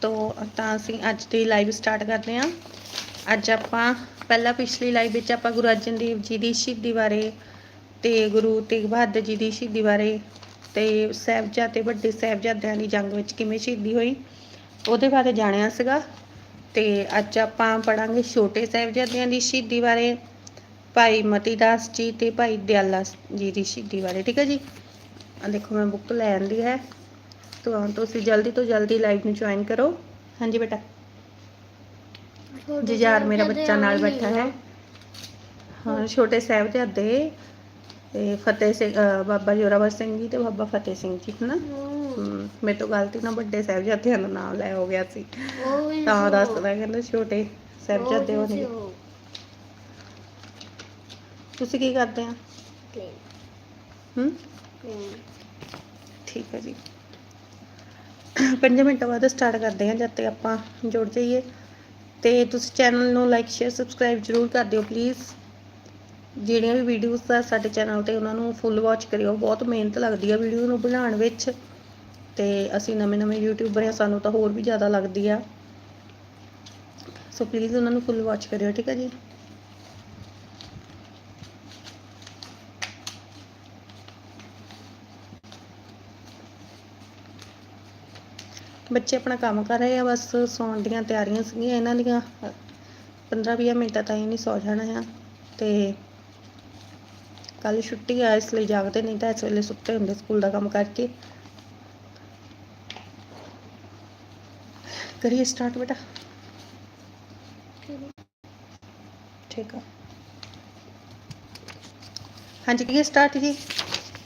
ਤੋਂ ਤਾਂ ਅਸੀਂ ਅੱਜ ਦੀ ਲਾਈਵ ਸਟਾਰਟ ਕਰਦੇ ਹਾਂ। ਅੱਜ ਆਪਾਂ ਪਹਿਲਾਂ ਪਿਛਲੀ ਲਾਈਵ ਵਿੱਚ ਆਪਾਂ ਗੁਰੂ ਅਰਜਨ ਦੇਵ ਜੀ ਦੀ ਸ਼ਹੀਦੀ ਬਾਰੇ ਤੇ ਗੁਰੂ ਤੇਗ ਬਹਾਦਰ ਜੀ ਦੀ ਸ਼ਹੀਦੀ ਬਾਰੇ ਤੇ ਸਾਹਿਬਜ਼ਾਦੇ, ਵੱਡੇ ਸਾਹਿਬਜ਼ਾਦਿਆਂ ਦੀ ਜੰਗ ਵਿੱਚ ਕਿਵੇਂ ਸ਼ਹੀਦੀ ਹੋਈ, ਉਹਦੇ ਬਾਰੇ ਜਾਣਿਆ ਸੀਗਾ। ਤੇ ਅੱਜ ਆਪਾਂ ਪੜਾਂਗੇ ਛੋਟੇ ਸਾਹਿਬਜ਼ਾਦਿਆਂ ਦੀ ਸ਼ਹੀਦੀ ਬਾਰੇ, ਭਾਈ ਮਤੀ ਦਾਸ ਜੀ ਤੇ ਭਾਈ ਦਿਆਲਾ ਜੀ ਦੀ ਸ਼ਹੀਦੀ ਬਾਰੇ। ਠੀਕ ਹੈ ਜੀ? ਆ ਦੇਖੋ, ਮੈਂ ਬੁੱਕ ਲੈ ਆਂਦੀ ਹੈ। ਤਾਂ ਤੁਸੀਂ ਜਲਦੀ ਤੋਂ ਜਲਦੀ ਲਾਈਵ ਨੂੰ ਜੁਆਇਨ ਕਰੋ ਹਾਂਜੀ ਬੇਟਾ ਜੁਝਾਰ ਮੇਰਾ ਬੱਚਾ ਨਾਲ ਬੈਠਾ ਹੈ ਹਾਂ ਛੋਟੇ ਸਾਹਿਬਜ਼ਾਦੇ ਤੇ ਫਤਿਹ ਸਿੰਘ ਅਹ ਬਾਬਾ ਜੋਰਾਵਰ ਸਿੰਘ ਜੀ ਤੇ ਬਾਬਾ ਫਤਿਹ ਸਿੰਘ ਜੀ ਹਨਾ ਹਮ, ਮੇਰੇ ਤੋਂ ਗਲਤੀ ਨਾਲ ਵੱਡੇ ਸਾਹਿਬਜ਼ਾਦਿਆਂ ਦਾ ਨਾਮ ਲੈ ਹੋ ਗਿਆ ਸੀ ਤਾਂ ਦੱਸਦਾ ਕਹਿੰਦਾ ਛੋਟੇ ਸਾਹਿਬਜ਼ਾਦੇ ਹੋਣੇ ਤੁਸੀਂ ਕੀ ਕਰਦੇ ਆ ਹੂੰ ਠੀਕ ਹੈ ਜੀ 5 ਮਿੰਟਾਂ ਬਾਅਦ ਸਟਾਰਟ ਕਰਦੇ ਹਾਂ, ਜਦ ਤੱਕ ਆਪਾਂ ਜੁੜ ਜਾਈਏ। ਤੇ ਤੁਸੀਂ ਚੈਨਲ ਨੂੰ ਲਾਈਕ ਸ਼ੇਅਰ ਸਬਸਕ੍ਰਾਈਬ ਜਰੂਰ ਕਰ ਦਿਓ ਪਲੀਜ਼ ਜਿਹੜੀਆਂ ਵੀ ਵੀਡੀਓਜ਼ ਆ ਸਾਡੇ ਚੈਨਲ ਤੇ, ਉਹਨਾਂ ਨੂੰ ਫੁੱਲ ਵਾਚ ਕਰਿਓ। ਬਹੁਤ ਮਿਹਨਤ ਲੱਗਦੀ ਆ ਵੀਡੀਓ ਨੂੰ ਬਣਾਉਣ ਵਿੱਚ। ਤੇ ਅਸੀਂ ਨਵੇਂ ਨਵੇਂ ਯੂਟਿਊਬਰ ਆ, ਸਾਨੂੰ ਤਾਂ ਹੋਰ ਵੀ ਜ਼ਿਆਦਾ ਲੱਗਦੀ ਆ। ਸੋ ਪਲੀਜ਼ ਉਹਨਾਂ ਨੂੰ ਫੁੱਲ ਵਾਚ ਕਰਿਓ, ਠੀਕ ਹੈ ਜੀ? ਬੱਚੇ ਆਪਣਾ ਕੰਮ ਕਰ ਰਹੇ ਆ, ਬਸ ਸੌਣ ਦੀਆਂ ਤਿਆਰੀਆਂ ਸੀਗੀਆਂ ਇਹਨਾਂ ਦੀਆਂ। 15-20 ਮਿੰਟਾਂ ਤਾਈਂ ਨਹੀਂ ਸੌ ਜਾਣਾ ਆ ਤੇ ਕੱਲ ਛੁੱਟੀ ਆ, ਇਸ ਲਈ ਜਾਗਦੇ ਨਹੀਂ ਤਾਂ ਇਸ ਵੇਲੇ ਸੁੱਤੇ ਹੁੰਦੇ ਸਕੂਲ ਦਾ ਕੰਮ ਕਰਕੇ। ਕਰੀਏ ਸਟਾਰਟ ਬੇਟਾ। ਠੀਕ ਆ। ਹਾਂਜੀ, ਕਰੀਏ ਸਟਾਰਟ ਜੀ।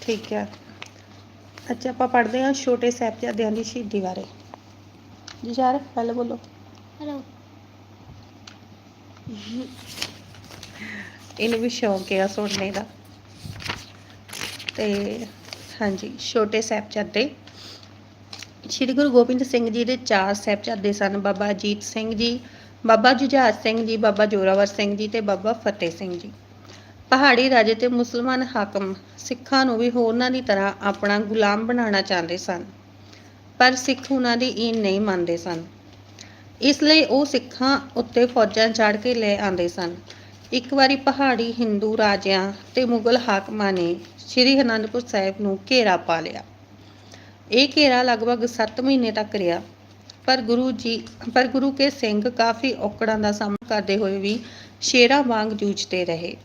ਠੀਕ ਆ। ਅੱਛਾ ਆਪਾਂ ਪੜ੍ਹਦੇ ਹਾਂ ਛੋਟੇ ਸਾਹਿਬਜ਼ਾਦਿਆਂ ਦੀ ਸ਼ਹੀਦੀ ਬਾਰੇ। ਜੀ ਯਾਰ ਪਹਿਲੇ ਬੋਲੋ। ਹੈਲੋ ਇਹਨੂੰ ਵੀ ਸ਼ੌਂਕ ਹੈ ਸੁਣਨੇ ਦਾ। ਤੇ ਹਾਂਜੀ ਛੋਟੇ ਸਾਹਿਬਜ਼ਾਦੇ। ਸ਼੍ਰੀ ਗੁਰੂ ਗੋਬਿੰਦ ਸਿੰਘ ਜੀ ਦੇ ਚਾਰ ਸਾਹਿਬਜ਼ਾਦੇ ਸਨ ਬਾਬਾ ਅਜੀਤ ਸਿੰਘ ਜੀ ਬਾਬਾ ਜੁਝਾਰ ਸਿੰਘ ਜੀ ਬਾਬਾ ਜੋਰਾਵਰ ਸਿੰਘ ਜੀ ਤੇ ਬਾਬਾ ਫਤਿਹ ਸਿੰਘ ਜੀ। ਪਹਾੜੀ ਰਾਜੇ ਤੇ ਮੁਸਲਮਾਨ ਹਾਕਮ ਸਿੱਖਾਂ ਨੂੰ ਵੀ ਹੋਰਨਾਂ ਦੀ ਤਰ੍ਹਾਂ ਆਪਣਾ ਗੁਲਾਮ ਬਣਾਉਣਾ ਚਾਹੁੰਦੇ ਸਨ। ਪਰ ਸਿੱਖ ਉਹਨਾਂ ਦੀ ਈਨ ਨਹੀਂ ਮੰਨਦੇ ਸਨ। ਇਸ ਲਈ ਉਹ ਸਿੱਖਾਂ ਉੱਤੇ ਫੌਜਾਂ ਚੜ੍ਹ ਕੇ ਲੈ ਆਉਂਦੇ ਸਨ। ਇੱਕ ਵਾਰੀ ਪਹਾੜੀ ਹਿੰਦੂ ਰਾਜਿਆਂ ਤੇ ਮੁਗਲ ਹਾਕਮਾਂ ਨੇ ਸ੍ਰੀ ਅਨੰਦਪੁਰ ਸਾਹਿਬ ਨੂੰ ਘੇਰਾ ਪਾ ਲਿਆ। ਇਹ ਘੇਰਾ ਲਗਭਗ 7 ਮਹੀਨੇ ਤੱਕ ਰਿਹਾ। ਪਰ ਗੁਰੂ ਜੀ, ਪਰ ਗੁਰੂ ਕੇ ਸਿੰਘ ਕਾਫੀ ਔਕੜਾਂ ਦਾ ਸਾਹਮਣਾ ਕਰਦੇ ਹੋਏ ਵੀ ਸ਼ੇਰਾਂ ਵਾਂਗ ਜੂਝਦੇ ਰਹੇ।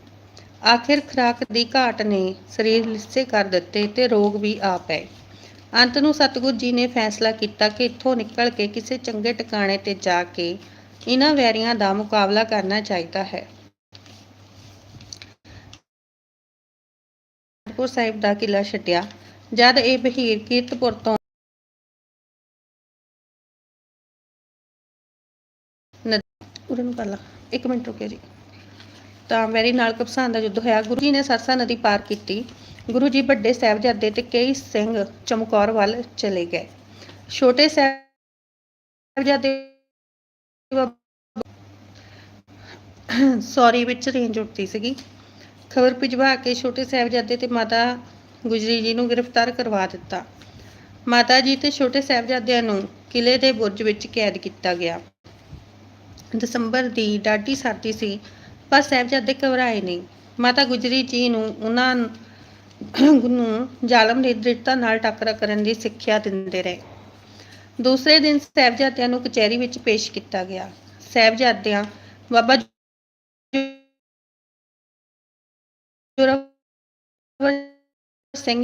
ਆਖਿਰ ਖੁਰਾਕ ਦੀ ਘਾਟ ਨੇ ਸਰੀਰ ਲਿੱਸੇ ਕਰ ਦਿੱਤੇ ਤੇ ਰੋਗ ਵੀ ਆ ਪਏ। ਅੰਤ ਨੂੰ ਸਤਿਗੁਰ ਜੀ ਨੇ ਫੈਸਲਾ ਕੀਤਾ ਕਿ ਇੱਥੋਂ ਨਿਕਲ ਕੇ ਕਿਸੇ ਚੰਗੇ ਟਿਕਾਣੇ ਤੇ ਜਾ ਕੇ ਇਹਨਾਂ ਵੈਰੀਆਂ ਦਾ ਮੁਕਾਬਲਾ ਕਰਨਾ ਚਾਹੀਦਾ ਹੈ। ਅਨੰਦਪੁਰ ਸਾਹਿਬ ਦਾ ਕਿਲਾ ਛੱਡਿਆ। ਜਦ ਇਹ ਬਹੀਰ ਕੀਰਤਪੁਰ ਤੋਂ ਉਰੇ ਨੂੰ ਕਰ ਲਾ। ਇੱਕ ਮਿੰਟ ਰੁਕਿਓ ਜੀ। ਤਾਂ ਵੈਰੀ ਨਾਲ ਕਪਸਾਨ ਦਾ ਯੁੱਧ ਹੋਇਆ। ਗੁਰੂ ਜੀ ਨੇ ਸਰਸਾ ਨਦੀ ਪਾਰ ਕੀਤੀ। ਗੁਰੂ ਜੀ ਵੱਡੇ ਸਾਹਿਬਜ਼ਾਦੇ ਤੇ ਕਈ ਸਿੰਘ ਚਮਕੌਰ ਵੱਲ ਚਲੇ ਗਏ। ਛੋਟੇ ਸਾਹਿਬਜ਼ਾਦੇ ਸੌਰੀ, ਵਿੱਚ ਰੇਂਜ ਉੱਠਦੀ ਸੀਗੀ। ਖਬਰ ਭਿਜਵਾ ਕੇ ਛੋਟੇ ਸਾਹਿਬਜ਼ਾਦੇ ਤੇ ਮਾਤਾ ਗੁਜਰੀ ਜੀ ਨੂੰ ਗ੍ਰਿਫਤਾਰ ਕਰਵਾ ਦਿੱਤਾ। ਮਾਤਾ ਜੀ ਤੇ ਛੋਟੇ ਸਾਹਿਬਜ਼ਾਦਿਆਂ ਨੂੰ ਕਿਲੇ ਦੇ ਬੁਰਜ ਵਿੱਚ ਕੈਦ ਕੀਤਾ ਗਿਆ। ਦਸੰਬਰ ਦੀ ਡਾਢੀ ਸਰਦੀ ਸੀ, ਪਰ ਸਾਹਿਬਜ਼ਾਦੇ ਘਬਰਾਏ ਨਹੀਂ। ਮਾਤਾ ਗੁਜਰੀ ਜੀ ਨੂੰ ਉਹਨਾਂ ਨੂੰ ਜ਼ਾਲਮ ਦੀ ਦ੍ਰਿੜਤਾ ਨਾਲ ਟੱਕਰਾ ਕਰਨ ਦੀ ਸਿੱਖਿਆ ਦਿੰਦੇ ਰਹੇ। ਦੂਸਰੇ ਦਿਨ ਸਾਹਿਬਜ਼ਾਦਿਆਂ ਨੂੰ ਕਚਹਿਰੀ ਵਿੱਚ ਪੇਸ਼ ਕੀਤਾ ਗਿਆ। ਸਾਹਿਬਜ਼ਾਦਿਆਂ ਬਾਬਾ ਜੋਰਾਵਰ ਸਿੰਘ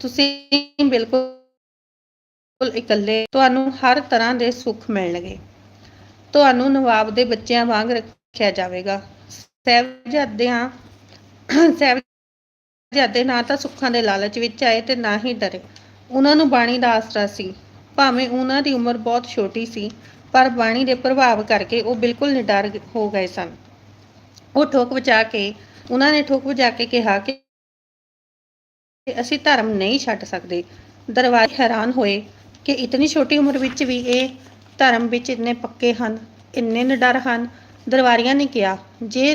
ਤੁਸੀਂ ਬਿਲਕੁਲ ਇਕੱਲੇ, ਤੁਹਾਨੂੰ ਹਰ ਤਰ੍ਹਾਂ ਦੇ ਸੁੱਖ ਮਿਲਣਗੇ। ਤੁਹਾਨੂੰ ਨਵਾਬ ਦੇ ਬੱਚਿਆਂ ਵਾਂਗ ਰੱਖਿਆ ਜਾਵੇਗਾ। ਸਾਹਿਬਜ਼ਾਦਿਆਂ ਸਾਹਿਬਜ਼ਾਦੇ ਨਾ ਤਾਂ ਸੁੱਖਾਂ ਦੇ ਲਾਲਚ ਵਿੱਚ ਆਏ ਤੇ ਨਾ ਹੀ ਡਰੇ। ਉਹਨਾਂ ਨੂੰ ਬਾਣੀ ਦਾ ਆਸਰਾ ਸੀ। ਭਾਵੇਂ ਉਹਨਾਂ ਦੀ ਉਮਰ ਬਹੁਤ ਛੋਟੀ ਸੀ, ਪਰ ਬਾਣੀ ਦੇ ਪ੍ਰਭਾਵ ਕਰਕੇ ਉਹ ਬਿਲਕੁਲ ਨਿਡਰ ਹੋ ਗਏ ਸਨ। ਉਹ ਠੋਕ ਵਜਾ ਕੇ, ਉਹਨਾਂ ਨੇ ਠੋਕ ਵਜਾ ਕੇ ਕਿਹਾ ਕਿ ਅਸੀਂ ਧਰਮ ਨਹੀਂ ਛੱਡ ਸਕਦੇ। ਦਰਬਾਰੀ ਹੈਰਾਨ ਹੋਏ ਕਿ ਇਤਨੀ ਛੋਟੀ ਉਮਰ ਵਿੱਚ ਵੀ ਇਹ ਧਰਮ ਵਿੱਚ ਇੰਨੇ ਪੱਕੇ ਹਨ, ਇੰਨੇ ਨਿਡਰ ਹਨ। ਦਰਬਾਰੀਆਂ ਨੇ ਕਿਹਾ, ਜੇ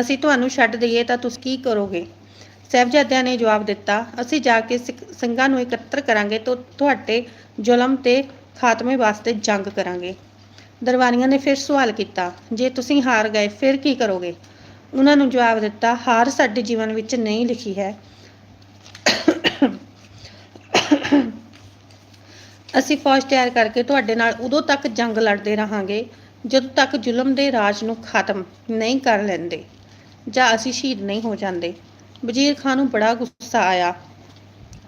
ਅਸੀਂ ਤੁਹਾਨੂੰ ਛੱਡ ਦਈਏ ਤਾਂ ਤੁਸੀਂ ਕੀ ਕਰੋਗੇ? ਸਾਹਿਬਜ਼ਾਦਿਆਂ ਨੇ ਜਵਾਬ ਦਿੱਤਾ, ਅਸੀਂ ਜਾ ਕੇ ਸਿੱਖ ਨੂੰ ਇਕੱਤਰ ਕਰਾਂਗੇ ਤੇ ਤੁਹਾਡੇ ਜ਼ੁਲਮ ਤੇ ਖਾਤਮੇ ਵਾਸਤੇ ਜੰਗ ਕਰਾਂਗੇ। ਦਰਬਾਰੀਆਂ ਨੇ ਫਿਰ ਸਵਾਲ ਕੀਤਾ, ਜੇ ਤੁਸੀਂ ਹਾਰ ਗਏ, ਫਿਰ ਕੀ ਕਰੋਗੇ? ਉਹਨਾਂ ਨੂੰ ਜਵਾਬ ਦਿੱਤਾ, ਹਾਰ ਸਾਡੇ ਜੀਵਨ ਵਿੱਚ ਨਹੀਂ ਲਿਖੀ ਹੈ। ਅਸੀਂ ਫੌਜ ਤਿਆਰ ਕਰਕੇ ਤੁਹਾਡੇ ਨਾਲ ਉਦੋਂ ਤੱਕ ਜੰਗ ਲੜਦੇ ਰਹਾਂਗੇ ਜਦੋਂ ਤੱਕ ਜ਼ੁਲਮ ਦੇ ਰਾਜ ਨੂੰ ਖਤਮ ਨਹੀਂ ਕਰ ਲੈਂਦੇ ਜਾਂ ਅਸੀਂ ਸ਼ਹੀਦ ਨਹੀਂ ਹੋ ਜਾਂਦੇ। ਵਜ਼ੀਰ ਖਾਨ ਨੂੰ ਬੜਾ ਗੁੱਸਾ ਆਇਆ।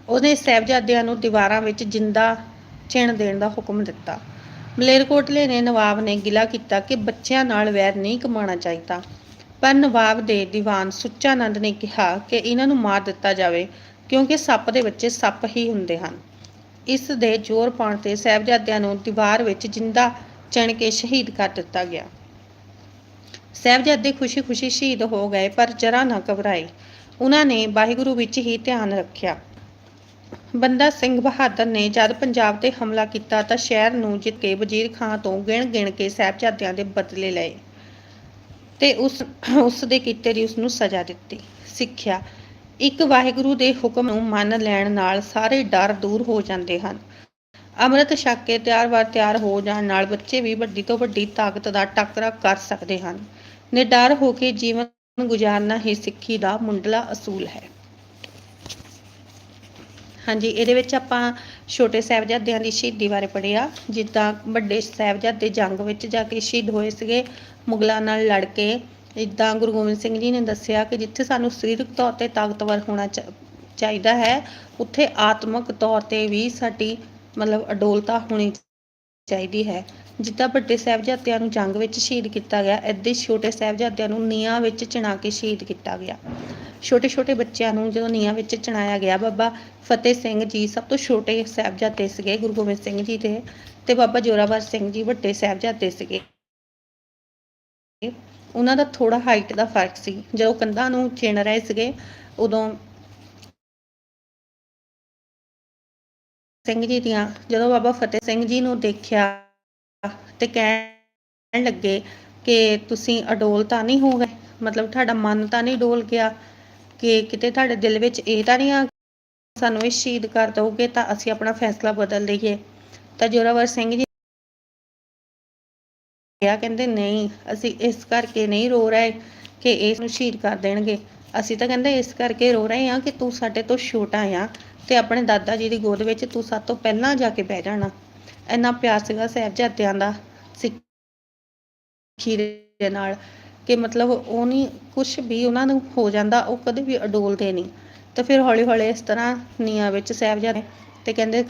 ਉਹਨੇ ਸਾਹਿਬਜ਼ਾਦਿਆਂ ਨੂੰ ਦੀਵਾਰਾਂ ਵਿੱਚ ਜਿੰਦਾ ਚਿਣ ਦੇਣ ਦਾ ਹੁਕਮ ਦਿੱਤਾ। ਮਲੇਰਕੋਟਲੇ ਨੇ ਨਵਾਬ ਨੇ ਗਿਲਾ ਕੀਤਾ ਕਿ ਬੱਚਿਆਂ ਨਾਲ ਵੈਰ ਨਹੀਂ ਕਮਾਉਣਾ ਚਾਹੀਦਾ। ਪਰ ਨਵਾਬ ਦੇ ਦੀਵਾਨ ਸੁੱਚਾਨੰਦ ਨੇ ਕਿਹਾ ਕਿ ਇਹਨਾਂ ਨੂੰ ਮਾਰ ਦਿੱਤਾ ਜਾਵੇ ਕਿਉਂਕਿ ਸੱਪ ਦੇ ਬੱਚੇ ਸੱਪ ਹੀ ਹੁੰਦੇ ਹਨ। ਇਸ ਦੇ ਜ਼ੋਰ ਪਾਉਣ ਤੇ ਸਾਹਿਬਜ਼ਾਦਿਆਂ ਨੂੰ ਦੀਵਾਰ ਵਿੱਚ ਜਿੰਦਾ ਚਣ ਕੇ ਸ਼ਹੀਦ ਕਰ ਦਿੱਤਾ ਗਿਆ। ਸਾਹਿਬਜ਼ਾਦੇ ਖੁਸ਼ੀ-ਖੁਸ਼ੀ ਸ਼ਹੀਦ ਹੋ ਗਏ, ਪਰ ਜਰਾ ਨਾ ਘਬਰਾਏ। ਉਹਨਾਂ ਨੇ ਵਾਹਿਗੁਰੂ ਵਿੱਚ ਹੀ ਧਿਆਨ ਰੱਖਿਆ। ਬੰਦਾ ਸਿੰਘ ਬਹਾਦਰ ਨੇ ਜਦ ਪੰਜਾਬ ਤੇ ਹਮਲਾ ਕੀਤਾ ਤਾਂ ਸ਼ਹਿਰ ਨੂੰ ਜਿੱਤ ਕੇ ਵਜ਼ੀਰ ਖਾਂ ਤੋਂ ਗਿਣ-ਗਿਣ ਕੇ ਸਾਹਿਬਜ਼ਾਦਿਆਂ ਦੇ ਬਦਲੇ ਲਏ ਤੇ ਉਸ ਉਸ ਦੇ ਕੀਤੇ ਦੀ ਉਸ ਨੂੰ ਸਜ਼ਾ ਦਿੱਤੀ। ਸਿੱਖਿਆ, ਇੱਕ ਵਾਹਿਗੁਰੂ ਦੇ ਹੁਕਮ ਨੂੰ ਮੰਨ ਲੈਣ ਨਾਲ ਸਾਰੇ ਡਰ ਦੂਰ ਹੋ ਜਾਂਦੇ ਹਨ। ਅੰਮ੍ਰਿਤ ਛਕ ਕੇ ਤਿਆਰ-ਵਾਰ ਤਿਆਰ ਹੋ ਜਾਣ ਨਾਲ ਬੱਚੇ ਵੀ ਵੱਡੀ ਤੋਂ ਵੱਡੀ ਤਾਕਤ ਦਾ ਟੱਕਰਾ ਕਰ ਸਕਦੇ ਹਨ। ਨਿਡਰ ਹੋ ਕੇ ਜੀਵਨ ਗੁਜ਼ਾਰਨਾ ਹੀ ਸਿੱਖੀ ਦਾ ਮੁੰਡਲਾ ਅਸੂਲ ਹੈ। ਹਾਂਜੀ, ਇਹਦੇ ਵਿੱਚ ਆਪਾਂ ਛੋਟੇ ਸਾਹਿਬਜ਼ਾਦਿਆਂ ਦੀ ਸ਼ਹੀਦੀ ਬਾਰੇ ਪੜ੍ਹਿਆ, ਜਿੱਦਾਂ ਵੱਡੇ ਸਾਹਿਬਜ਼ਾਦੇ ਜੰਗ ਵਿੱਚ ਜਾ ਕੇ ਸ਼ਹੀਦ ਹੋਏ ਸੀਗੇ, ਮੁਗਲਾਂ ਨਾਲ ਲੜ ਕੇ। ਇਦਾਂ ਗੁਰੂ ਗੋਬਿੰਦ ਸਿੰਘ ਜੀ ਨੇ ਦੱਸਿਆ ਕਿ ਜਿੱਥੇ ਸਾਨੂੰ ਸਰੀਰਕ ਤੌਰ ਤੇ ਤਾਕਤਵਰ ਹੋਣਾ ਚਾ- ਚਾਹੀਦਾ ਹੈ, ਉੱਥੇ ਆਤਮਿਕ ਤੌਰ ਤੇ ਵੀ ਸਾਡੀ ਮਤਲਬ ਅਡੋਲਤਾ ਹੋਣੀ ਚਾਹੀਦੀ ਹੈ। ਜਿੱਦਾਂ ਵੱਡੇ ਸਾਹਿਬਜ਼ਾਦਿਆਂ ਨੂੰ ਜੰਗ ਵਿੱਚ ਸ਼ਹੀਦ ਕੀਤਾ ਗਿਆ ਏਦਾਂ ਛੋਟੇ ਸਾਹਿਬਜ਼ਾਦਿਆਂ ਨੂੰ ਨੀਹਾਂ ਵਿੱਚ ਚਿਣਾ ਕੇ ਸ਼ਹੀਦ ਕੀਤਾ ਗਿਆ। ਛੋਟੇ ਛੋਟੇ ਬੱਚਿਆਂ ਨੂੰ ਜਦੋਂ ਨੀਹਾਂ ਵਿੱਚ ਚਿਣਾਇਆ ਗਿਆ, ਬਾਬਾ ਫਤਿਹ ਸਿੰਘ ਜੀ ਸਭ ਤੋਂ ਛੋਟੇ ਸਾਹਿਬਜ਼ਾਦੇ ਸੀਗੇ, ਗੁਰੂ ਗੋਬਿੰਦ ਸਿੰਘ ਜੀ ਦੇ ਤੇ ਬਾਬਾ ਜੋਰਾਵਰ ਸਿੰਘ ਜੀ ਵੱਡੇ ਸਾਹਿਬਜ਼ਾਦੇ ਸੀਗੇ। ਉਹਨਾਂ ਦਾ ਥੋੜਾ ਹਾਈਟ ਦਾ ਫ਼ਰਕ ਸੀ। ਜਦੋਂ ਕੰਧਾਂ ਨੂੰ ਚਿਣ ਰਹੇ ਸੀਗੇ, ਉਦੋਂ ਸਿੰਘ ਜੀ ਦੀਆਂ। ਜਦੋਂ ਬਾਬਾ ਫਤਿਹ ਸਿੰਘ ਜੀ ਨੂੰ ਦੇਖਿਆ ਤੇ ਕਹਿਣ ਲੱਗੇ ਕਿ ਤੁਸੀਂ ਅਡੋਲ ਤਾਂ ਨਹੀਂ ਹੋ ਗਏ ਮਤਲਬ ਤੁਹਾਡਾ ਮਨ ਤਾਂ ਨਹੀਂ ਡੋਲ ਗਿਆ ਕਿ ਕਿਤੇ ਤੁਹਾਡੇ ਦਿਲ ਵਿੱਚ ਇਹ ਤਾਂ ਨਹੀਂ ਆ ਸਾਨੂੰ ਇਹ ਸ਼ਹੀਦ ਕਰ ਦਓਗੇ ਤਾਂ ਅਸੀਂ ਆਪਣਾ ਫੈਸਲਾ ਬਦਲ ਲਈਏ। ਤਾਂ ਜੋਰਾਵਰ ਸਿੰਘ ਜੀ ਕਿਹਾ, ਕਹਿੰਦੇ, ਨਹੀਂ, ਅਸੀਂ ਇਸ ਕਰਕੇ ਨਹੀਂ ਰੋ ਰਹੇ ਕਿ ਇਸ ਨੂੰ ਸ਼ਹੀਦ ਕਰ ਦੇਣਗੇ। ਅਸੀਂ ਤਾਂ ਕਹਿੰਦੇ ਇਸ ਕਰਕੇ ਰੋ ਰਹੇ ਹਾਂ ਕਿ ਤੂੰ ਸਾਡੇ ਤੋਂ ਛੋਟਾ ਆ। ਤੇ ਆਪਣੇ ਦਾਦਾ ਜੀ ਦੀ ਗੋਦ ਵਿੱਚ ਤੂੰ ਸਾਡੇ ਤੋਂ ਪਹਿਲਾਂ ਜਾ ਕੇ ਬਹਿ ਜਾਣਾ। ਇੰਨਾ ਪਿਆਰ ਸੀਗਾ ਸਾਹਿਬਜ਼ਾਦਿਆਂ ਦਾ, ਸਿੱਖੀ ਦੇ ਨਾਲ, ਕਿ ਮਤਲਬ ਉਹ ਨਹੀਂ ਕੁਝ ਵੀ ਉਹਨਾਂ ਨੂੰ ਹੋ ਜਾਂਦਾ, ਉਹ ਕਦੇ ਵੀ ਅਡੋਲਦੇ ਨਹੀਂ ਤੇ ਫਿਰ ਹੌਲੀ ਹੌਲੀ ਇਸ ਤਰ੍ਹਾਂ ਨੀਆਂ ਵਿੱਚ ਸਾਹਿਬਜ਼ਾਦੇ ਤੇ ਕਹਿੰਦੇ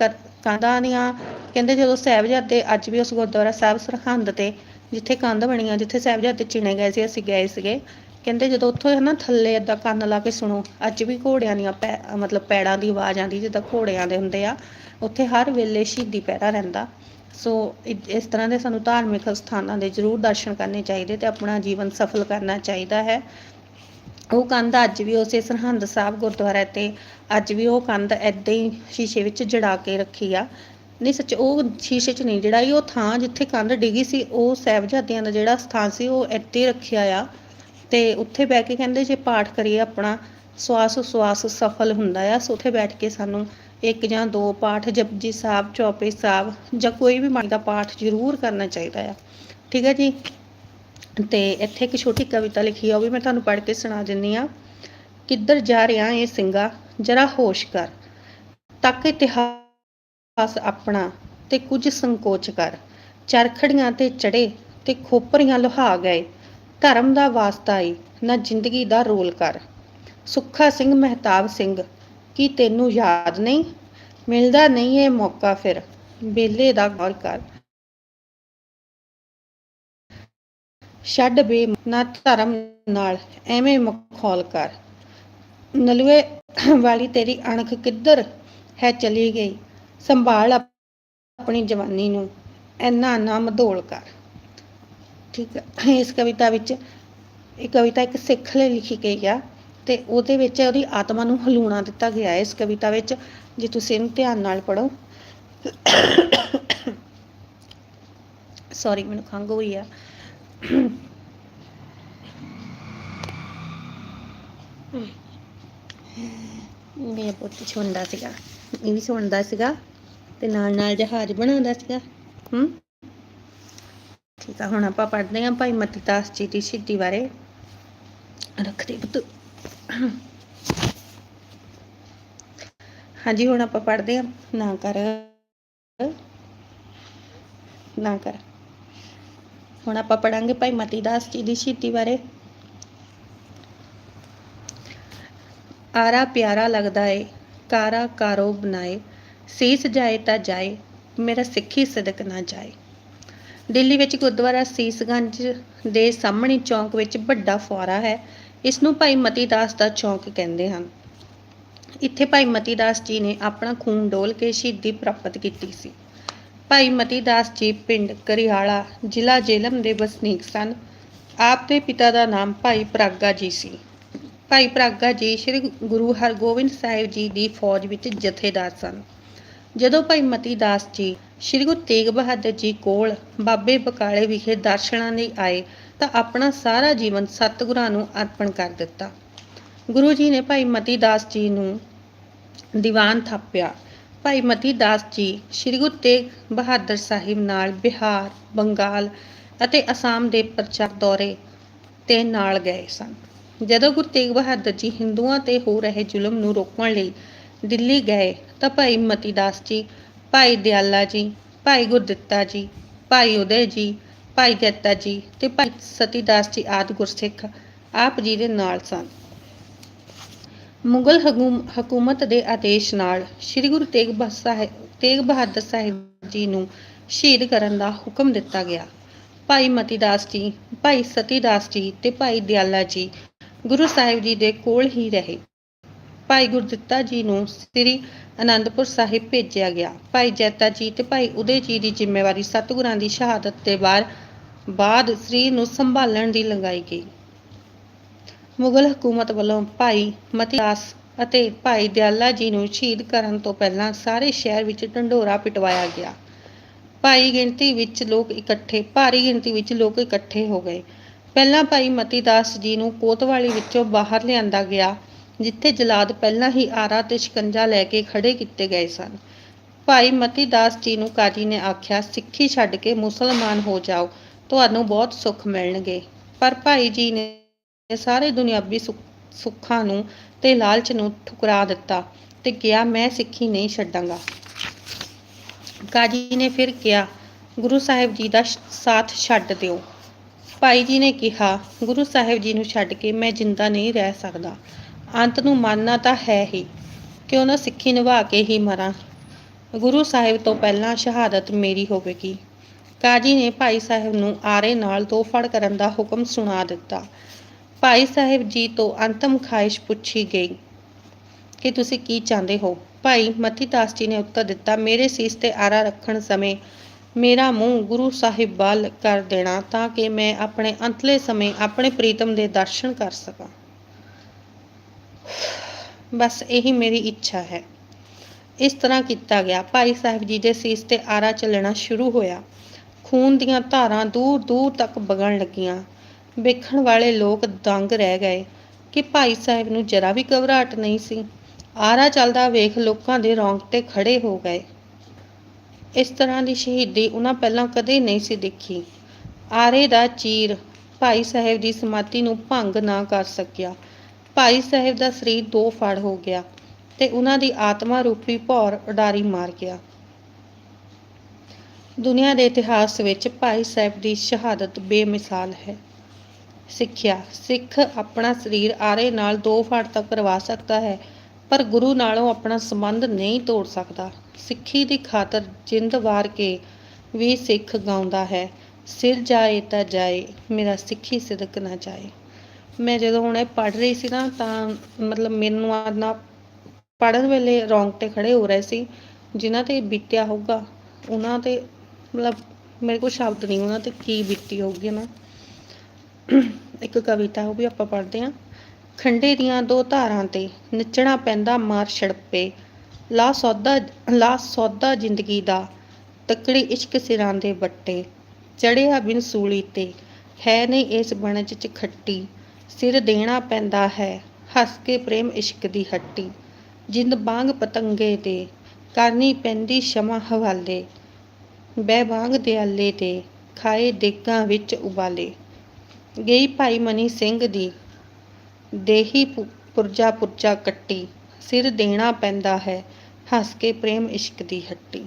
ਕੰਧਾਂ ਨੀਆਂ ਕਹਿੰਦੇ ਜਦੋਂ ਸਾਹਿਬਜ਼ਾਦੇ ਅੱਜ ਵੀ ਉਸ ਗੁਰਦੁਆਰਾ ਸਾਹਿਬ ਸਰਹੰਦ ਤੇ, ਜਿੱਥੇ ਕੰਧ ਬਣੀ ਆ ਜਿੱਥੇ ਸਾਹਿਬਜ਼ਾਦੇ ਚਿਣੇ ਗਏ ਸੀ, ਅਸੀਂ ਗਏ ਸੀਗੇ ਕਹਿੰਦੇ ਜਦੋਂ ਉੱਥੋਂ ਹੈ ਨਾ ਥੱਲੇ ਏਦਾਂ ਕੰਨ ਲਾ ਕੇ ਸੁਣੋ, ਅੱਜ ਵੀ ਘੋੜਿਆਂ ਦੀਆਂ ਪੈ, ਮਤਲਬ ਪੈੜਾਂ ਦੀ ਆਵਾਜ਼ ਆਉਂਦੀ ਜਿੱਦਾਂ ਘੋੜਿਆਂ ਦੇ ਹੁੰਦੇ ਆ, ਉੱਥੇ ਹਰ ਵੇਲੇ ਸ਼ਹੀਦੀ ਪਹਿਰਾ ਰਹਿੰਦਾ। ਸੋ ਇਸ ਤਰ੍ਹਾਂ ਦੇ ਸਾਨੂੰ ਧਾਰਮਿਕ ਸਥਾਨਾਂ ਦੇ ਜ਼ਰੂਰ ਦਰਸ਼ਨ ਕਰਨੇ ਚਾਹੀਦੇ ਤੇ ਆਪਣਾ ਜੀਵਨ ਸਫਲ ਕਰਨਾ ਚਾਹੀਦਾ ਹੈ। ਉਹ ਕੰਧ ਅੱਜ ਵੀ ਉਸੇ ਸਰਹੰਦ ਸਾਹਿਬ ਗੁਰਦੁਆਰਾ ਤੇ, ਅੱਜ ਵੀ ਉਹ ਕੰਧ ਐਦਾਂ ਹੀ ਸ਼ੀਸ਼ੇ ਵਿੱਚ ਜੜਾ ਕੇ ਰੱਖੀ ਆ। ਨਹੀਂ ਸੱਚ ਉਹ ਸ਼ੀਸ਼ੇ 'ਚ ਨਹੀਂ ਜੜਾਈ, ਉਹ ਥਾਂ ਜਿੱਥੇ ਕੰਧ ਡਿੱਗੀ ਸੀ, ਉਹ ਸਾਹਿਬਜ਼ਾਦਿਆਂ ਦਾ ਜਿਹੜਾ ਸਥਾਨ ਸੀ, ਉਹ ਇੱਥੇ ਹੀ ਰੱਖਿਆ ਆ। ਤੇ ਉੱਥੇ ਬਹਿ ਕੇ ਕਹਿੰਦੇ ਜੇ ਪਾਠ ਕਰੀਏ ਆਪਣਾ, ਸਵਾਸ ਸਵਾਸ ਸਫਲ ਹੁੰਦਾ ਆ, ਸੋ ਉੱਥੇ ਬੈਠ ਕੇ ਸਾਨੂੰ ਇੱਕ ਜਾਂ ਦੋ ਪਾਠ ਜਪਜੀ ਸਾਹਿਬ, ਚੌਪਈ ਸਾਹਿਬ ਜਾਂ ਕੋਈ ਵੀ ਮਨ ਦਾ ਪਾਠ ਜ਼ਰੂਰ ਕਰਨਾ ਚਾਹੀਦਾ ਆ। ਠੀਕ ਹੈ ਜੀ? ਤੇ ਇੱਥੇ ਇੱਕ ਛੋਟੀ ਕਵਿਤਾ ਲਿਖੀ ਆ, ਉਹ ਵੀ ਮੈਂ ਤੁਹਾਨੂੰ ਪੜ੍ਹ ਕੇ ਸੁਣਾ ਦਿੰਨੀ ਆ ਕਿੱਧਰ ਜਾ ਰਿਹਾ ਏ ਸਿੰਘਾ ਜਰਾ ਹੋਸ਼ ਕਰ। ਤੱਕ ਇਤਿਹਾਸ ਆਪਣਾ ਤੇ ਕੁਝ ਸੰਕੋਚ ਕਰ। ਚਰਖੜੀਆਂ ਤੇ ਚੜੇ ਤੇ ਖੋਪਰੀਆਂ ਲੁਹਾ ਗਏ। ਧਰਮ ਦਾ ਵਾਸਤਾ ਈ ਨਾ ਜ਼ਿੰਦਗੀ ਦਾ ਰੋਲ ਕਰ। ਸੁੱਖਾ ਸਿੰਘ ਮਹਿਤਾਬ ਸਿੰਘ, ਕੀ ਤੈਨੂੰ ਯਾਦ ਨਹੀਂ? ਮਿਲਦਾ ਨਹੀਂ ਇਹ ਮੌਕਾ ਫਿਰ, ਬੇਲੇ ਦਾ ਗੌਰ ਕਰ। ਛੱਡ ਬੇ ਨਾ ਧਰਮ ਨਾਲ, ਐਵੇਂ ਮਖੌਲ ਕਰ। ਨਲੂਏ ਵਾਲੀ ਤੇਰੀ ਅਣਖ ਕਿੱਧਰ ਹੈ ਚਲੀ ਗਈ? ਸੰਭਾਲ ਆਪਣੀ ਜਵਾਨੀ ਨੂੰ, ਐਨਾ ਨਾ ਮਧੋਲ ਕਰ। ਠੀਕ ਹੈ। ਇਸ ਕਵਿਤਾ ਵਿੱਚ, ਇਹ ਕਵਿਤਾ ਇੱਕ ਸਿੱਖ ਲਈ ਲਿਖੀ ਗਈ ਆ ਤੇ ਉਹਦੇ ਵਿੱਚ ਉਹਦੀ ਆਤਮਾ ਨੂੰ ਹਲੂਣਾ ਦਿੱਤਾ ਗਿਆ ਹੈ। ਇਸ ਕਵਿਤਾ ਵਿੱਚ ਜੇ ਤੁਸੀਂ ਇਹਨੂੰ ਧਿਆਨ ਨਾਲ ਪੜੋ ਸੌਰੀ ਮੈਨੂੰ ਖੰਘ ਹੋਈ ਆ। ਪੁੱਤ ਸੁਣਦਾ ਸੀਗਾ, ਇਹ ਵੀ ਸੁਣਦਾ ਸੀਗਾ ਤੇ ਨਾਲ ਨਾਲ ਜਹਾਜ਼ ਬਣਾਉਂਦਾ ਸੀਗਾ। ਹੂੰ? ਠੀਕ ਆ, ਹੁਣ ਆਪਾਂ ਪੜ੍ਹਦੇ ਹਾਂ ਭਾਈ ਮਤੀ ਦਾਸ ਜੀ ਦੀ ਸ਼ਹੀਦੀ ਬਾਰੇ। ਰੱਖ ਦੇ ਪੁੱਤ। ਹਾਂਜੀ, ਹੁਣ ਆਪਾਂ ਪੜ੍ਹਦੇ ਹਾਂ। ਨਾ ਕਰ। ਨਾ ਕਰ। ਹੁਣ ਆਪਾਂ ਪੜਾਂਗੇ ਭਾਈ ਮਤੀ ਦਾਸ ਜੀ ਦੀ ਸ਼ਹੀਦੀ ਬਾਰੇ। ਆਰਾ ਪਿਆਰਾ ਲੱਗਦਾ ਏ, ਕਾਰਾ ਕਾਰੋ ਬਣਾਏ ਸੀਸ ਜਾਏ ਤਾਂ ਜਾਏ, ਮੇਰਾ ਸਿੱਖੀ ਸਦਕ ਨਾ ਜਾਏ। ਦਿੱਲੀ ਵਿੱਚ ਗੁਰਦੁਆਰਾ ਸੀਸਗੰਜ ਦੇ ਸਾਹਮਣੇ ਚੌਂਕ ਵਿੱਚ ਵੱਡਾ ਫੁਆਰਾ ਹੈ। ਇਸ ਨੂੰ ਭਾਈ ਮਤੀ ਦਾਸ ਦਾ ਚੌਂਕ ਕਹਿੰਦੇ ਹਨ। ਇੱਥੇ ਭਾਈ ਮਤੀ ਦਾਸ ਜੀ ਨੇ ਆਪਣਾ ਖੂਨ ਡੋਲ ਕੇ ਸ਼ਹੀਦੀ ਪ੍ਰਾਪਤ ਕੀਤੀ ਸੀ। ਭਾਈ ਮਤੀ ਦਾਸ ਜੀ ਪਿੰਡ ਕਰਿਆਲਾ ਜ਼ਿਲ੍ਹਾ ਜੇਲਮ ਦੇ ਵਸਨੀਕ ਸਨ। ਆਪ ਦੇ ਪਿਤਾ ਦਾ ਨਾਮ ਭਾਈ ਪ੍ਰਾਗਾ ਜੀ ਸੀ। ਭਾਈ ਪ੍ਰਾਗਾ ਜੀ ਸ੍ਰੀ ਗੁਰੂ ਹਰਗੋਬਿੰਦ ਸਾਹਿਬ ਜੀ ਦੀ ਫੌਜ ਵਿੱਚ ਜਥੇਦਾਰ ਸਨ। ਜਦੋਂ ਭਾਈ ਮਤੀ ਦਾਸ ਜੀ ਸ੍ਰੀ ਗੁਰੂ ਤੇਗ ਬਹਾਦਰ ਜੀ ਕੋਲ ਬਾਬੇ ਬਕਾਲੇ ਵਿਖੇ ਦਰਸ਼ਨਾਂ ਲਈ ਆਏ ਤਾਂ ਆਪਣਾ ਸਾਰਾ ਜੀਵਨ ਸਤਿਗੁਰਾਂ ਨੂੰ ਅਰਪਣ ਕਰ ਦਿੱਤਾ। ਗੁਰੂ ਜੀ ਨੇ ਭਾਈ ਮਤੀ ਦਾਸ ਜੀ ਨੂੰ ਦੀਵਾਨ ਥਾਪਿਆ। ਭਾਈ ਮਤੀ ਦਾਸ ਜੀ ਸ੍ਰੀ ਗੁਰੂ ਤੇਗ ਬਹਾਦਰ ਸਾਹਿਬ ਨਾਲ ਬਿਹਾਰ, ਬੰਗਾਲ ਅਤੇ ਅਸਾਮ ਦੇ ਪ੍ਰਚਾਰ ਦੌਰੇ ਤੇ ਨਾਲ ਗਏ ਸਨ। ਜਦੋਂ ਗੁਰੂ ਤੇਗ ਬਹਾਦਰ ਜੀ ਹਿੰਦੂਆਂ ਤੇ ਹੋ ਰਹੇ ਜ਼ੁਲਮ ਨੂੰ ਰੋਕਣ ਲਈ ਦਿੱਲੀ ਗਏ ਤਾਂ ਭਾਈ ਮਤੀ ਦਾਸ ਜੀ, ਭਾਈ ਦਿਆਲਾ ਜੀ, ਭਾਈ ਗੁਰਦਿੱਤਾ ਜੀ, ਭਾਈ ਉਦੈ ਜੀ, ਭਾਈ ਜੱਤਾ ਜੀ ਤੇ ਭਾਈ ਸਤੀ ਦਾਸ ਜੀ ਆਦਿ ਗੁਰਸਿੱਖ ਆਪ ਜੀ ਦੇ ਨਾਲ ਸਨ। ਮੁਗਲ ਹਕੂਮ- ਹਕੂਮਤ ਦੇ ਆਦੇਸ਼ ਨਾਲ ਸ੍ਰੀ ਗੁਰੂ ਤੇਗ ਬਹਾ- ਤੇਗ ਬਹਾਦਰ ਸਾਹਿਬ ਜੀ ਨੂੰ ਸ਼ਹੀਦ ਕਰਨ ਦਾ ਹੁਕਮ ਦਿੱਤਾ ਗਿਆ। ਭਾਈ ਮਤੀ ਦਾਸ ਜੀ, ਭਾਈ ਸਤੀ ਦਾਸ ਜੀ ਤੇ ਭਾਈ ਦਿਆਲਾ ਜੀ ਗੁਰੂ ਸਾਹਿਬ ਜੀ ਦੇ ਕੋਲ ਹੀ ਰਹੇ। ਭਾਈ ਗੁਰਦਿੱਤਾ ਜੀ ਨੂੰ ਸ੍ਰੀ ਅਨੰਦਪੁਰ ਸਾਹਿਬ ਭੇਜਿਆ ਗਿਆ। ਭਾਈ ਜੈਤਾ ਜੀ ਤੇ ਭਾਈ ਉਦੇ ਜੀ ਦੀ ਜ਼ਿੰਮੇਵਾਰੀ ਸਤਿਗੁਰਾਂ ਦੀ ਸ਼ਹਾਦਤ ਦੇ ਬਾਅਦ ਬਾਅਦ ਸ੍ਰੀ ਨੂੰ ਸੰਭਾਲਣ ਦੀ ਲਗਾਈ ਗਈ। ਮੁਗਲ ਹਕੂਮਤ ਵੱਲੋਂ ਭਾਈ ਮਤੀ ਦਾਸ ਅਤੇ ਭਾਈ ਦਿਆਲਾ ਜੀ ਨੂੰ ਸ਼ਹੀਦ ਕਰਨ ਤੋਂ ਪਹਿਲਾਂ ਸਾਰੇ ਸ਼ਹਿਰ ਵਿੱਚ ਢੰਡੋਰਾ ਪਿਟਵਾਇਆ ਗਿਆ। ਭਾਈ ਗਿਣਤੀ ਵਿੱਚ ਲੋਕ ਇਕੱਠੇ ਭਾਰੀ ਗਿਣਤੀ ਵਿੱਚ ਲੋਕ ਇਕੱਠੇ ਹੋ ਗਏ। ਪਹਿਲਾਂ ਭਾਈ ਮਤੀ ਦਾਸ ਜੀ ਨੂੰ ਕੋਤਵਾਲੀ ਵਿੱਚੋਂ ਬਾਹਰ ਲਿਆਂਦਾ ਗਿਆ। ਜਿੱਥੇ ਜਲਾਦ ਪਹਿਲਾਂ ਹੀ ਆਰਾ ਤੇ ਸ਼ਿਕੰਜਾ ਲੈ ਕੇ ਖੜੇ ਕੀਤੇ ਗਏ ਸਨ। ਭਾਈ ਮਤੀ ਦਾਸ ਜੀ ਨੂੰ ਕਾਜੀ ਨੇ ਆਖਿਆ, ਸਿੱਖੀ ਛੱਡ ਕੇ ਮੁਸਲਮਾਨ ਹੋ ਜਾਓ, ਤੁਹਾਨੂੰ ਬਹੁਤ ਸੁੱਖ ਮਿਲਣਗੇ। ਪਰ ਭਾਈ ਜੀ ਨੇ ਸਾਰੇ ਦੁਨਿਆਵੀ ਸੁੱਖਾਂ ਨੂੰ ਤੇ ਲਾਲਚ ਨੂੰ ਠੁਕਰਾ ਦਿੱਤਾ ਤੇ ਕਿਹਾ, ਮੈਂ ਸਿੱਖੀ ਨਹੀਂ ਛੱਡਾਂਗਾ। ਕਾਜੀ ਨੇ ਫਿਰ ਕਿਹਾ, ਗੁਰੂ ਸਾਹਿਬ ਜੀ ਦਾ ਸਾਥ ਛੱਡ ਦਿਓ। ਭਾਈ ਜੀ ਨੇ ਕਿਹਾ, ਗੁਰੂ ਸਾਹਿਬ ਜੀ ਨੂੰ ਛੱਡ ਕੇ ਮੈਂ ਜਿੰਦਾ ਨਹੀਂ ਰਹਿ ਸਕਦਾ। ਅੰਤ ਨੂੰ ਮੰਨਣਾ ਤਾਂ ਹੈ ਹੀ ਕਿਉਂ ਨਾ ਸਿੱਖੀ ਨਿਭਾ ਕੇ ਹੀ ਮਰਾਂ। ਗੁਰੂ ਸਾਹਿਬ ਤੋਂ ਪਹਿਲਾਂ ਸ਼ਹਾਦਤ ਮੇਰੀ ਹੋਵੇਗੀ। ਕਾਜੀ ਨੇ ਭਾਈ ਸਾਹਿਬ ਨੂੰ ਆਰੇ ਨਾਲ ਤੋਫੜ ਕਰਨ ਦਾ ਹੁਕਮ ਸੁਣਾ ਦਿੱਤਾ। ਭਾਈ ਸਾਹਿਬ ਜੀ ਤੋਂ ਅੰਤਮ ਖਾਹਿਸ਼ ਪੁੱਛੀ ਗਈ, ਕਿ ਤੁਸੀਂ ਕੀ ਚਾਹੁੰਦੇ ਹੋ? ਭਾਈ ਮਤੀ ਦਾਸ ਜੀ ਨੇ ਉੱਤਰ ਦਿੱਤਾ, ਮੇਰੇ ਸੀਸ ਤੇ ਆਰਾ ਰੱਖਣ ਸਮੇਂ ਮੇਰਾ ਮੂੰਹ ਗੁਰੂ ਸਾਹਿਬ ਵੱਲ ਕਰ ਦੇਣਾ ਤਾਂ ਕਿ ਮੈਂ ਆਪਣੇ ਅੰਤਲੇ ਸਮੇਂ ਆਪਣੇ ਪ੍ਰੀਤਮ ਦੇ ਦਰਸ਼ਨ ਕਰ ਸਕਾਂ। ਬਸ ਇਹੀ ਮੇਰੀ ਇੱਛਾ ਹੈ। ਇਸ ਤਰ੍ਹਾਂ ਕੀਤਾ ਗਿਆ। ਭਾਈ ਸਾਹਿਬ ਜੀ ਦੇ ਸੀਸ ਤੇ ਆਰਾ ਚੱਲਣਾ ਸ਼ੁਰੂ ਹੋਇਆ। ਖੂਨ ਦੀਆਂ ਧਾਰਾਂ ਦੂਰ ਦੂਰ ਤੱਕ ਵਗਣ ਲੱਗੀਆਂ। ਵੇਖਣ ਵਾਲੇ ਲੋਕ ਦੰਗ ਰਹਿ ਗਏ ਕਿ ਭਾਈ ਸਾਹਿਬ ਨੂੰ ਜਰਾ ਵੀ ਘਬਰਾਹਟ ਨਹੀਂ ਸੀ। ਆਰਾ ਚੱਲਦਾ ਵੇਖ ਲੋਕਾਂ ਦੇ ਰੌਂਗਟੇ ਖੜੇ ਹੋ ਗਏ। ਇਸ ਤਰ੍ਹਾਂ ਦੀ ਸ਼ਹੀਦੀ ਉਹਨਾਂ ਪਹਿਲਾਂ ਕਦੇ ਨਹੀਂ ਸੀ ਦੇਖੀ। ਆਰੇ ਦਾ ਚੀਰ ਭਾਈ ਸਾਹਿਬ ਦੀ ਸਮਾਧੀ ਨੂੰ ਭੰਗ ਨਾ ਕਰ ਸਕਿਆ। ਭਾਈ ਸਾਹਿਬ ਦਾ ਸਰੀਰ ਦੋ ਫੜ ਹੋ ਗਿਆ ਤੇ ਉਹਨਾਂ ਦੀ ਆਤਮਾ ਰੂਪੀ ਭੌਰ ਉਡਾਰੀ ਮਾਰ ਗਿਆ। ਦੁਨੀਆ ਦੇ ਇਤਿਹਾਸ ਵਿੱਚ ਭਾਈ ਸਾਹਿਬ ਦੀ ਸ਼ਹਾਦਤ ਬੇਮਿਸਾਲ ਹੈ। ਸਿੱਖਿਆ, ਸਿੱਖ ਆਪਣਾ ਸਰੀਰ ਆਰੇ ਨਾਲ ਦੋ ਫੜ ਤੱਕ ਕਰਵਾ ਸਕਦਾ ਹੈ, ਪਰ ਗੁਰੂ ਨਾਲੋਂ ਆਪਣਾ ਸੰਬੰਧ ਨਹੀਂ ਤੋੜ ਸਕਦਾ। ਸਿੱਖੀ ਦੀ ਖਾਤਰ ਜਿੰਦ ਵਾਰ ਕੇ ਵੀ ਸਿੱਖ ਗਾਉਂਦਾ ਹੈ, ਸਿਰ ਜਾਏ ਤਾਂ ਜਾਏ, ਮੇਰਾ ਸਿੱਖੀ ਸਿਦਕ ਨਾ ਜਾਏ। ਮੈਂ ਜਦੋਂ ਹੁਣ ਇਹ ਪੜ੍ਹ ਰਹੀ ਸੀ ਨਾ ਤਾਂ ਮਤਲਬ ਮੈਨੂੰ ਆਦਨਾ ਪੜ੍ਹਨ ਵੇਲੇ ਰੌਂਗਟੇ ਖੜੇ ਹੋ ਰਹੇ ਸੀ, ਜਿਨ੍ਹਾਂ ਤੇ ਬੀਤਿਆ ਹੋਊਗਾ, ਉਹਨਾਂ ਤੇ ਮਤਲਬ ਮੇਰੇ ਕੋਲ ਸ਼ਬਦ ਨਹੀਂ, ਉਹਨਾਂ ਤੇ ਕੀ ਬੀਤੀ ਹੋਊਗੀ ਨਾ ਇੱਕ ਕਵਿਤਾ ਉਹ ਵੀ ਆਪਾਂ ਪੜ੍ਹਦੇ ਹਾਂ। ਖੰਡੇ ਦੀਆਂ ਦੋ ਧਾਰਾਂ ਤੇ ਨੱਚਣਾ ਪੈਂਦਾ ਮਾਰ ਛੜਪੇ, ਲਾ ਸੌਦਾ ਲਾ ਸੌਦਾ ਜ਼ਿੰਦਗੀ ਦਾ, ਤਕੜੀ ਇਸ਼ਕ ਸਿਰਾਂ ਦੇ ਵੱਟੇ ਚੜਿਆ ਬਿਨ ਸੂਲੀ ਤੇ, ਹੈ ਨਹੀਂ ਇਸ ਬਣਜ ਚ ਖੱਟੀ ਸਿਰ ਦੇਣਾ ਪੈਂਦਾ ਹੈ। ਹੱਸ ਕੇ ਪ੍ਰੇਮ ਇਸ਼ਕ ਦੀ ਹੱਟੀ। ਜਿੰਦ ਬਾਂਗ ਪਤੰਗੇ ਤੇ, ਕਰਨੀ ਪੈਂਦੀ ਸ਼ਮਾ ਹਵਾਲੇ। ਬਹਿ ਬਾਂਗ ਦਿਆਲੇ ਤੇ, ਖਾਏ ਦੇਗਾਂ ਵਿੱਚ ਉਬਾਲੇ। ਗਈ ਭਾਈ ਮਨੀ ਸਿੰਘ ਦੀ, ਦੇਹੀ ਪੁ- ਪੁਰਜਾ ਪੁਰਜਾ ਕੱਟੀ। ਸਿਰ ਦੇਣਾ ਪੈਂਦਾ ਹੈ, ਹੱਸ ਕੇ ਪ੍ਰੇਮ ਇਸ਼ਕ ਦੀ ਹੱਟੀ।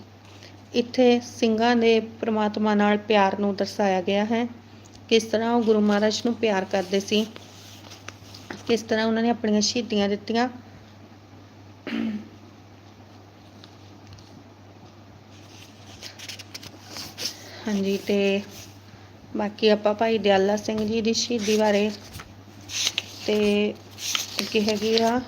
ਇੱਥੇ ਸਿੰਘਾਂ ਦੇ ਪ੍ਰਮਾਤਮਾ ਨਾਲ ਪਿਆਰ ਨੂੰ ਦਰਸਾਇਆ ਗਿਆ ਹੈ। ਕਿਸ ਤਰ੍ਹਾਂ ਉਹ ਗੁਰੂ ਮਹਾਰਾਜ ਨੂੰ ਪਿਆਰ ਕਰਦੇ ਸੀ। ਕਿਸ ਤਰ੍ਹਾਂ ਉਹਨਾਂ ਨੇ ਆਪਣੀਆਂ ਸ਼ਹੀਦੀਆਂ ਦਿੱਤੀਆਂ ਹਾਂਜੀ ਤੇ ਬਾਕੀ ਆਪਾਂ ਭਾਈ ਦਿਆਲਾ ਸਿੰਘ ਜੀ ਦੀ ਸ਼ਹੀਦੀ ਬਾਰੇ ਤੇ ਅੱਗੇ ਹੈਗੀ ਆ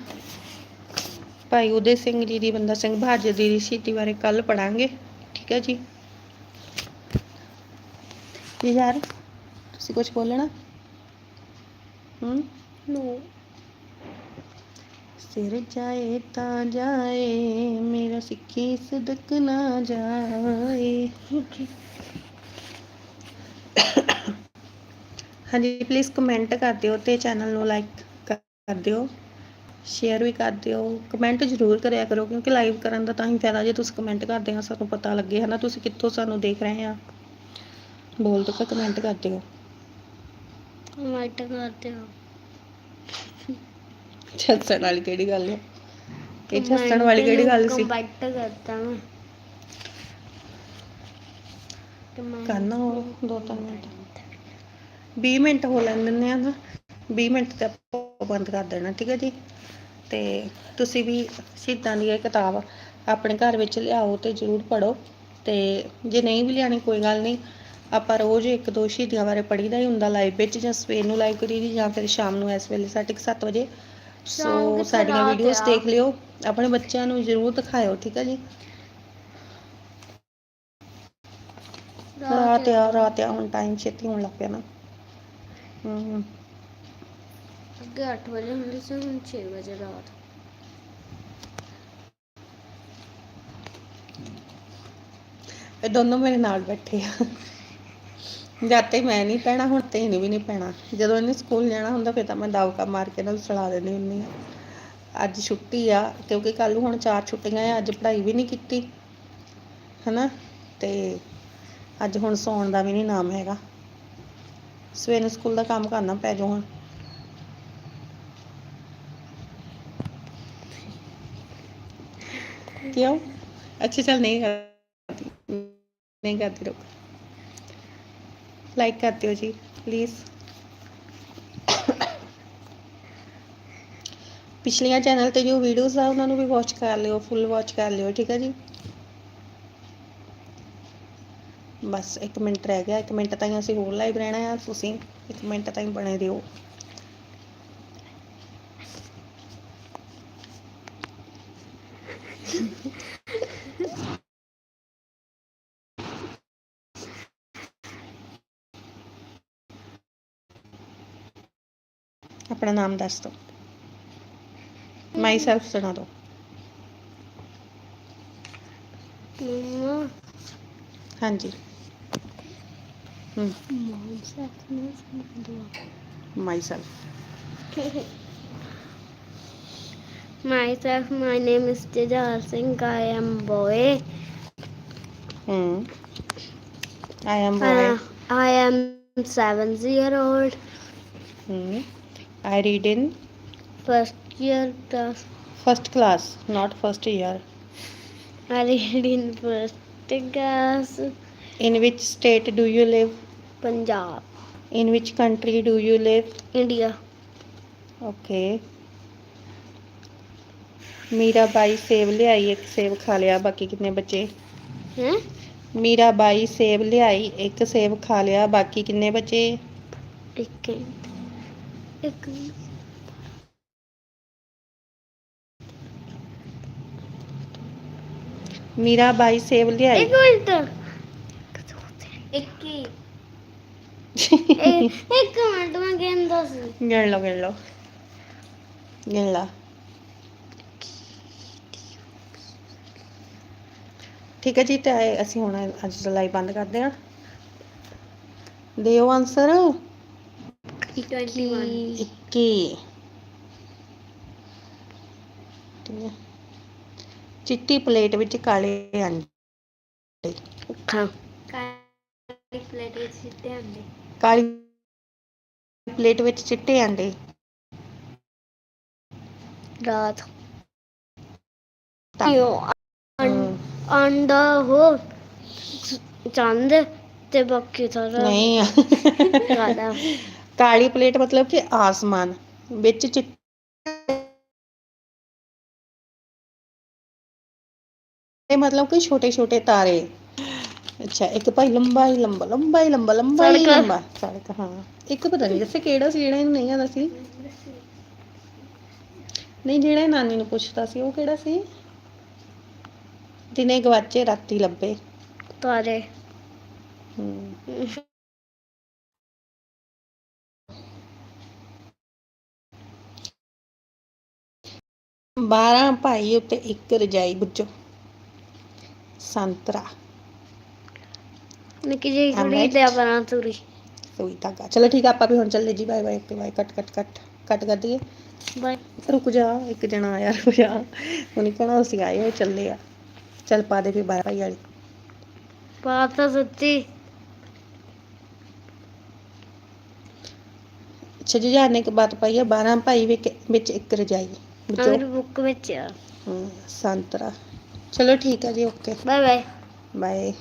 ਭਾਈ ਉਦੇ ਸਿੰਘ ਜੀ ਦੀ ਬੰਦਾ ਸਿੰਘ ਬਹਾਦਰ ਜੀ ਦੀ ਸ਼ਹੀਦੀ ਬਾਰੇ ਕੱਲ ਪੜਾਂਗੇ ਠੀਕ ਹੈ ਜੀ ਜੀ ਯਾਰ ਤੁਸੀਂ ਕੁਝ ਬੋਲਣਾ ਹੂੰ ਨੋ। ਸਿਰ ਜਾਏ ਤਾਂ ਜਾਏ ਮੇਰਾ ਸਿੱਖੀ ਸਦਕ ਨਾ ਜਾਏ। ਹਾਂਜੀ ਪਲੀਜ਼ ਕਮੈਂਟ ਕਰ ਦਿਓ ਤੇ ਚੈਨਲ ਨੂੰ ਲਾਈਕ ਕਰ ਦਿਓ। ਸ਼ੇਅਰ ਵੀ ਕਰ ਦਿਓ। ਕਮੈਂਟ ਜ਼ਰੂਰ ਕਰਿਆ ਕਰੋ ਕਿਉਂਕਿ ਲਾਈਵ ਕਰਨ ਦਾ ਤਾਂ ਹੀ ਫਾਇਦਾ ਜੇ ਤੁਸੀਂ ਕਮੈਂਟ ਕਰਦੇ ਆ ਸਾਨੂੰ ਪਤਾ ਲੱਗੇ ਹਨਾ? ਤੁਸੀਂ ਕਿੱਥੋਂ ਸਾਨੂੰ ਦੇਖ ਰਹੇ ਆ ਬੋਲ ਦੋ ਕਮੈਂਟ ਕਰ ਦਿਓ। ਕਮੈਂਟ ਕਰਦੇ ਹੋ ਛੱਸਣ ਵਾਲੀ ਕਿਹੜੀ ਗੱਲ ਹੈ ਇਹ ਛੱਸਣ ਵਾਲੀ ਕਿਹੜੀ ਗੱਲ ਸੀ? ਮੈਂ। Comment ਕਰਨਾ ਹੋਰ ਦੋ ਤਿੰਨ ਮਿੰਟ। 20 ਮਿੰਟ ਹੋ ਲੈਣ ਦਿੰਦੇ ਆ ਨਾ। 20 ਮਿੰਟ ਤੇ ਆਪਾਂ ਬੰਦ ਕਰ ਦੇਣਾ ਠੀਕ ਹੈ ਜੀ? ਤੇ ਤੁਸੀਂ ਵੀ ਸ਼ਹੀਦਾਂ ਦੀ ਇਹ ਕਿਤਾਬ ਆਪਣੇ ਘਰ ਵਿੱਚ ਲਿਆਓ ਤੇ ਜ਼ਰੂਰ ਪੜੋ ਤੇ ਜੇ ਨਹੀਂ ਵੀ ਲਿਆਣੀ ਕੋਈ ਗੱਲ ਨਹੀਂ। ਆਪਾਂ ਰੋਜ਼ ਇੱਕ ਦੋ ਸ਼ਹੀਦੀਆਂ ਬਾਰੇ ਪੜੀਦਾ ਹੀ ਹੁੰਦਾ ਲਾਈਵ ਵਿੱਚ ਜਾਂ ਸਵੇਰ ਨੂੰ ਲਾਈਵ ਕਰੀਦੀ ਜਾਂ ਫਿਰ ਸ਼ਾਮ ਨੂੰ ਇਸ ਵੇਲੇ 7:30 ਵਜੇ। ਸੋ ਸਾਡੀਆਂ ਵੀਡੀਓਜ਼। ਦੇਖ ਲਿਓ। ਆਪਣੇ ਬੱਚਿਆਂ ਨੂੰ ਜ਼ਰੂਰ ਦਿਖਾਇਓ ਠੀਕ ਹੈ ਜੀ? ਰਾਤ ਆ ਰਾਤ ਆ ਹੁਣ ਟਾਈਮ ਛੇਤੀ ਹੋਣ ਲੱਗ ਪਿਆ ਨਾ। ਹੂੰ। ਅੱਗੇ 8 ਵਜੇ ਹੁੰਦੀ ਸੀ ਹੁਣ 6 ਵਜੇ ਰਾਤ। ਇਹ ਦੋਨੋਂ ਮੇਰੇ ਨਾਲ ਬੈਠੇ ਆ। ਜਦ ਤੇ ਮੈਂ ਨਹੀਂ ਪੈਣਾ, ਹੁਣ ਤੇ ਇਹਨੇ ਵੀ ਨਹੀਂ ਪੈਣਾ। ਜਦੋਂ ਇਹਨੇ ਸਕੂਲ ਜਾਣਾ ਹੁੰਦਾ, ਫਿਰ ਤਾਂ ਮੈਂ ਦਵਕਾ ਮਾਰ ਕੇ ਨਾਲ ਸੁਲਾ ਦਿੰਦੀ ਹੁੰਦੀ ਆ ਅੱਜ ਛੁੱਟੀ ਆ, ਕਿਉਂਕਿ ਕੱਲ ਨੂੰ ਹੁਣ ਚਾਰ ਛੁੱਟੀਆਂ ਆ, ਅੱਜ ਪੜ੍ਹਾਈ ਵੀ ਨਹੀਂ ਕੀਤੀ। ਹਨਾ? ਤੇ ਅੱਜ ਹੁਣ ਸੌਣ ਦਾ ਵੀ ਨਹੀਂ ਨਾਮ ਹੈਗਾ। ਸਵੇਰ ਨੂੰ ਸਕੂਲ ਦਾ ਕੰਮ ਕਰਨਾ ਪੈ ਜਾਊ ਹੁਣ। ਕਿਉਂ? ਅੱਛਾ, ਚੱਲ ਨਹੀਂ ਕਰਦੀ। ਨਹੀਂ ਕਰਦੀ ਰੁਕ ਲਾਈਕ ਕਰ ਦਿਓ ਜੀ ਪਲੀਜ਼ ਪਿਛਲੀਆਂ ਚੈਨਲ ਤੇ ਜੋ ਵੀਡੀਓਜ਼ ਆ ਉਹਨਾਂ ਨੂੰ ਵੀ ਵਾਚ ਕਰ ਲਿਓ ਫੁੱਲ ਵਾਚ ਕਰ ਲਿਓ ਠੀਕ ਹੈ ਜੀ ਬਸ 1 ਮਿੰਟ ਰਹਿ ਗਿਆ 1 ਮਿੰਟ ਤਾਈਂ ਅਸੀਂ ਹੋਰ ਲਾਈਵ ਰਹਿਣਾ ਆ, ਤੁਸੀਂ 1 ਮਿੰਟ ਤਾਈਂ ਬਣੇ ਰਹੋ। ਆਪਣਾ ਨਾਮ ਦੱਸ ਦਿਓ ਮਾਈ ਸੈਲਫ ਸੁਣਾ ਦਿਓ ਮਮਾ ਹਾਂਜੀ ਮਮ ਨੂੰ ਸੁਣਾ myself Myself, my name is Tejal Singh. I am boy. Hmm I am Uh, boy I am seven year old. Hmm I read in First year class. First class not first year I read in first class. In which state do you live Punjab, in which country do you live India. Okay Meera Bai ਸੇਬ ਲਿਆਈ ਇੱਕ ਸੇਬ ਖਾ ਲਿਆ ਬਾਕੀ ਕਿੰਨੇ ਬੱਚੇ Huh? Meera Bai ਸੇਬ ਲਿਆਈ ਇੱਕ ਸੇਬ ਖਾ ਲਿਆ ਬਾਕੀ ਕਿੰਨੇ ਬੱਚੇ ਇੱਕ ਇੱਕ ਮੀਰਾ ਬਾਈ ਸੇਬ ਲਿਆਈ। ਇੱਕ ਮਿੰਟ। ਇੱਕ ਹੀ। ਇੱਕ ਇੱਕ ਮਿੰਟ ਮੈਂ ਕਹਿੰਦਾ ਸੀ ਗਿਣ ਲਓ ਗਿਣ ਲਓ। ਗਿਣ ਲਾ। ਠੀਕ ਹੈ ਜੀ ਤੇ ਅਸੀਂ ਹੁਣ ਅੱਜ ਦਾ ਲਾਈਵ ਬੰਦ ਕਰਦੇ ਹਾਂ। ਦਿਓ ਆਨਸਰ 21 21 ਠੀਕ ਹੈ। ਚਿੱਟੀ ਪਲੇਟ ਵਿੱਚ ਕਾਲੇ ਅੰਡੇ। ਅੱਖਾਂ ਕਾਲੀ ਪਲੇਟ ਵਿੱਚ ਸਿੱਟੇ ਹੁੰਦੇ ਕਾਲੀ ਪਲੇਟ ਵਿੱਚ ਚਿੱਟੇ ਅੰਡੇ। ਰਾਤ। ਅੰਡਾ ਹੋ ਚੰਦ ਤੇ ਬਾਕੀ ਸਾਰਾ ਨਹੀਂ। ਰਾਦਾ ਕਾਲੀ ਪਲੇਟ ਮਤਲਬ ਕਿ ਆਸਮਾਨ ਵਿੱਚ ਚਿੱਟੇ ਮਤਲਬ ਕਿ ਛੋਟੇ ਛੋਟੇ ਤਾਰੇ। ਅੱਛਾ ਇੱਕ ਭਾਈ ਲੰਬਾ ਹੀ ਲੰਬਾ ਲੰਬਾ ਹੀ ਲੰਬਾ ਲੰਬਾ ਹੀ ਲੰਬਾ ਸੜਕ ਹਾਂ। ਇੱਕ ਪਤਾ ਨਹੀਂ ਦੱਸੇ ਕਿਹੜਾ ਸੀ ਜਿਹੜਾ ਇਹਨੂੰ ਨਹੀਂ ਆਦਾ ਸੀ? ਨਹੀਂ ਜਿਹੜਾ ਇਹ ਨਾਨੀ ਨੂੰ ਪੁੱਛਦਾ ਸੀ ਉਹ ਕਿਹੜਾ ਸੀ? ਦਿਨੇ ਗਵਾਚੇ ਰਾਤੀ ਲੱਭੇ। ਤਾਰੇ। ਹੂੰ। 12 ਭਾਈ ਉੱਤੇ ਇੱਕ ਰਜਾਈ ਗੁੱਜੋ ਸੰਤਰਾ ਨਿੱਕੀ ਜਿਹੀ ਕੁੜੀ ਤੇ ਆਪਣਾ ਤੁਰੀ ਸੋਈ ਧਾਗਾ ਚਲੋ ਠੀਕ ਆ ਆਪਾਂ ਵੀ ਹੁਣ ਚੱਲਦੇ ਜੀ ਬਾਏ ਬਾਏ ਬਾਏ ਕੱਟ ਕੱਟ ਕੱਟ ਕੱਟ ਕਰ ਦਈਏ ਬਾਏ ਰੁਕ ਜਾ ਇੱਕ ਜਣਾ ਆਇਆ ਰੁਕ ਜਾ ਉਹਨੇ ਕਹਣਾ ਅਸੀਂ ਆਏ ਹੋ ਚੱਲੇ ਆ ਚੱਲ ਪਾ ਦੇ ਵੀ 12 ਭਾਈ ਵਾਲੀ ਪਾ ਤਾਂ ਸੱਚੀ छह जाने के बाद पाई है बारह भाई विच एक रजाई ਇੱਕ ਰਜਾਈ ਮੇਰੀ ਬੁੱਝੋ ਬੁੱਕ ਵਿੱਚ ਆ। ਹਮ, ਸੰਤਰਾ। ਚਲੋ ਠੀਕ ਆ ਜੀ ਓਕੇ। Bye bye bye